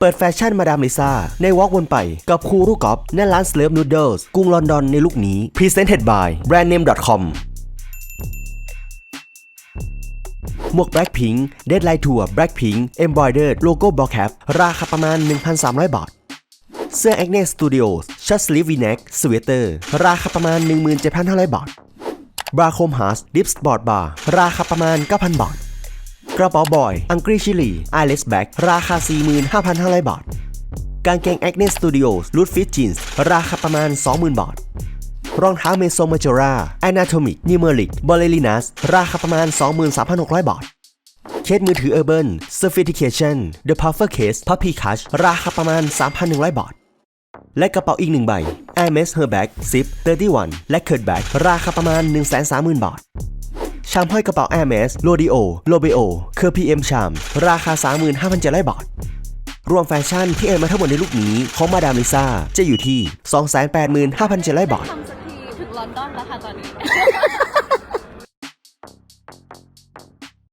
เปิดแฟชั่นมาดามลิซ่า ในวอล์กวนไปกับครูรูกอล์ฟณร้านสเลฟนูดเดิลส์กรุงลอนดอนในลุคนี้ Presented by brandname.com หมวก Blackpink Deadline Tour Blackpink Embroidered Logo Ball Cap ราคาประมาณ 1,300 บาท เสื้อ Agnes Studios Short Sleeve V-neck Sweater ราคาประมาณ 17,500 บาท บราโคมฮาร์สดิฟสปอร์ตบาร์ราคาประมาณ 9,000 บาท กระเป๋าบอย อังกฤษชิลีไอเลสแบ็กราคา 45,500 บาท กางเกง Agnes Studios รูดฟิตจีนส์ราคาประมาณ 20,000 บาท รองเท้าเมโซมาจอราแอนาโทมิกนิเมอริกบอลเลลินัสราคาประมาณ 23,600 บาท เคสมือถือ Urban Sophistication The Puffer Case Puppy Cash ราคาประมาณ 3,100 บาท และกระเป๋าอีกหนึ่งใบ Hermes Herbag Zip 31 และ Kurt Bag ราคาประมาณ 130,000 บาท ชามห้อยกระเป๋า Hermes Rodeo Lobeo เคอร์ PM ชาม ราคา 35,700 บาท รวมแฟชั่นที่เอ่ยมาทั้งหมดในลูกนี้ของมาดามลิซ่าจะอยู่ที่ 285,700 บาท ทำสักทีถึงลอนดอนแล้วค่ะตอนนี้